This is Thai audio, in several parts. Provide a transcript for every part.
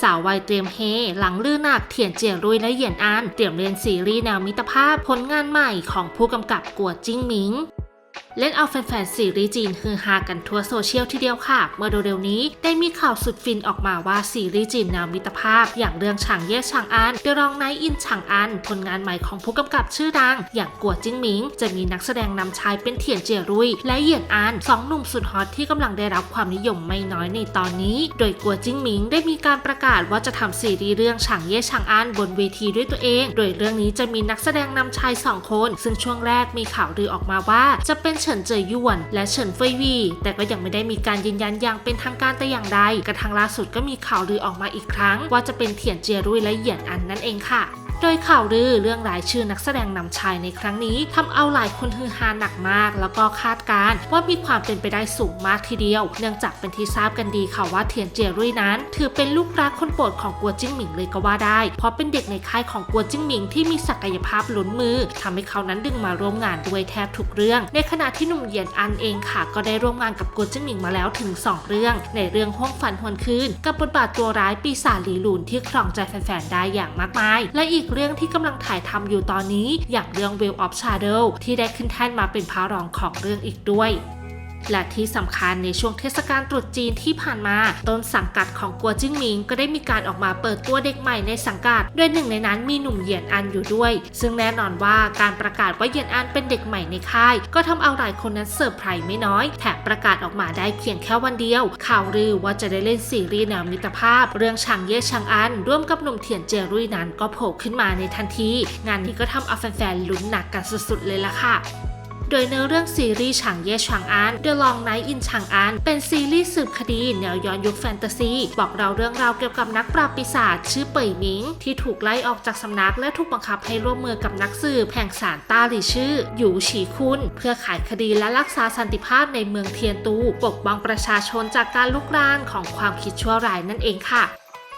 สาววัยเตรียมเฮหลังลือหนักเถียนเจียรุยและเหยียนอัน เตรียมเรียนซีรีส์แนวมิตรภาพผลงานใหม่ของผู้กำกับกัวจิ้งหมิง เล่นเอาแฟนๆซีรีส์จีนฮือฮากันทั่วโซเชียลทีเดียวค่ะ เมื่อเร็วๆนี้ได้มีข่าวสุดฟินออกมาว่าซีรีส์จีนแนวมิตรภาพ อย่างเรื่องฉางเย่ฉางอันเดรองไนอินฉางอันผลงานใหม่ของผู้กำกับชื่อดัง อย่างกัวจิ้งหมิง จะมีนักแสดงนำชายเป็นเถียนเจียรุย และเหยียนอันสองหนุ่มสุดฮอตที่กำลังได้รับความนิยมไม่น้อยในตอนนี้ โดยกัวจิ้งหมิงได้มีการประกาศว่าจะทำซีรีส์เรื่องฉางเย่ฉางอันบนเวทีด้วยตัวเอง โดยเรื่องนี้จะมีนักแสดงนำชายสองคน ซึ่งช่วงแรกมีข่าวลือออกมาว่าจะเป็นฉินเจยหยวน และเฉินเฟยวี แต่ก็ยังไม่ได้มีการยืนยันอย่างเป็นทางการแต่อย่างใดกระทั่งล่าสุดก็มีข่าวลือออกมาอีกครั้ง ว่าจะเป็นเถียนเจียรุยและเหยียนอันนั่นเองค่ะ โดยข่าวลือเรื่องรายชื่อนักแสดงนำชายในครั้งนี้ทำเอาหลายคนฮือฮาหนักมาก แล้วก็คาดการณ์ว่ามีความเป็นไปได้สูงมากทีเดียว เนื่องจากเป็นที่ทราบกันดีค่ะว่าเทียนเจียรุยนั้น ถือเป็นลูกรักคนโปรดของกัวจิ้งหมิงเลยก็ว่าได้ เพราะเป็นเด็กในค่ายของกัวจิ้งหมิงที่มีศักยภาพล้นมือทำให้เขานั้นดึงมาร่วมงานด้วยแทบทุกเรื่อง ในขณะที่หนุ่มเหยียนอันเองค่ะ ก็ได้ร่วมงานกับกัวจิ้งหมิงมาแล้วถึง 2 เรื่อง ในเรื่องห้องฝันหวนคืน กับบทบาทตัวร้ายปีศาจหลีหลุนที่ครองใจแฟนๆได้อย่างมากมาย และอีกเรื่องที่กำลังถ่ายทำอยู่ตอนนี้ อย่างเรื่อง w e l l of Shadow ที่ได้ขึ้นแท่นมาเป็นพระรองของเรื่องอีกด้วย และที่สำคัญในช่วงเทศกาลตรุษจีนที่ผ่านมา ต้นสังกัดของกัวจิ้งหมิงก็ได้มีการออกมาเปิดตัวเด็กใหม่ในสังกัด โดยหนึ่งในนั้นมีหนุ่มเหยียนอันอยู่ด้วย ซึ่งแน่นอนว่าการประกาศว่าเหยียนอันเป็นเด็กใหม่ในค่าย ก็ทำเอาหลายคนนั้นเซอร์ไพรส์ไม่น้อย แถมประกาศออกมาได้เพียงแค่วันเดียว ข่าวลือว่าจะได้เล่นซีรีส์แนวมิตรภาพ เรื่องชางเย่ชางอัน ร่วมกับหนุ่มเถียนเจรุยนั้นก็โผล่ขึ้นมาในทันที งานนี้ก็ทำเอาแฟนๆลุ้นหนักกันสุดๆเลยล่ะค่ะ โดยเนื้อเรื่องซีรีส์ฉางเย่ฉางอัน The Long Night in ฉางอัน เป็นซีรีส์สืบคดีแนวย้อนยุคแฟนตาซี บอกเราเรื่องราวเกี่ยวกับนักปราบปีศาจชื่อเป่ยหมิง ที่ถูกไล่ออกจากสำนักและถูกบังคับให้ร่วมมือกับนักสืบแห่งศาลต้าหลี่ชื่อหยูฉีคุนเพื่อขายคดีและรักษาสันติภาพในเมืองเทียนตู ปกป้องประชาชนจากการลุกรานของความคิดชั่วร้ายนั่นเองค่ะ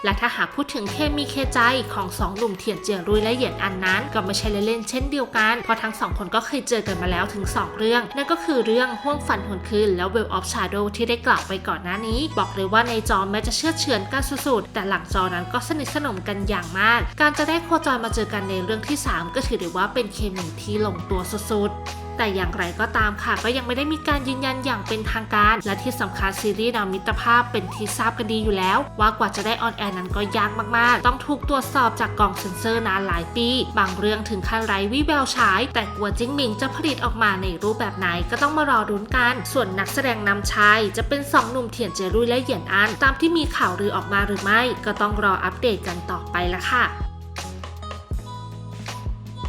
และถ้าหากพูดถึงเคมีเคใจของสองหนุ่มเทียนเจียรุยและเหยียนอันนั้น ก็ไม่ใช่เล่นๆเช่นเดียวกัน เพราะทั้งสองคนก็เคยเจอกันมาแล้วถึง 2 เรื่อง นั่นก็คือเรื่องห้วงฝันหวนคืนและ Well of Shadow ที่ได้กล่าวไปก่อนหน้านี้ บอกเลยว่าในจอแม้จะเชื่อเฉือนกันสุดๆแต่หลังจอนั้นก็สนิทสนมกันอย่างมาก การจะได้โคจรมาเจอกันในเรื่องที่ 3 ก็ถือได้ว่าเป็นเคมีที่ลงตัวสุดๆ แต่อย่างไรก็ตามค่ะ ก็ยังไม่ได้มีการยืนยันอย่างเป็นทางการ และที่สำคัญซีรีส์แนวมิตรภาพเป็นที่ทราบกันดีอยู่แล้ว ว่ากว่าจะได้ออนแอร์นั้นก็ยากมากๆ ต้องถูกตรวจสอบจากกองเซ็นเซอร์นานหลายปี บางเรื่องถึงขั้นไร้วิแววฉาย แต่กลัวจิ้งหมิงจะผลิตออกมาในรูปแบบไหนก็ต้องมารอรุ้นกัน ส่วนนักแสดงนำชาย จะเป็นสองหนุ่มเถียนเจรุยและเหยียนอัน ตามที่มีข่าวลือออกมาหรือไม่ ก็ต้องรออัปเดตกันต่อไปละค่ะ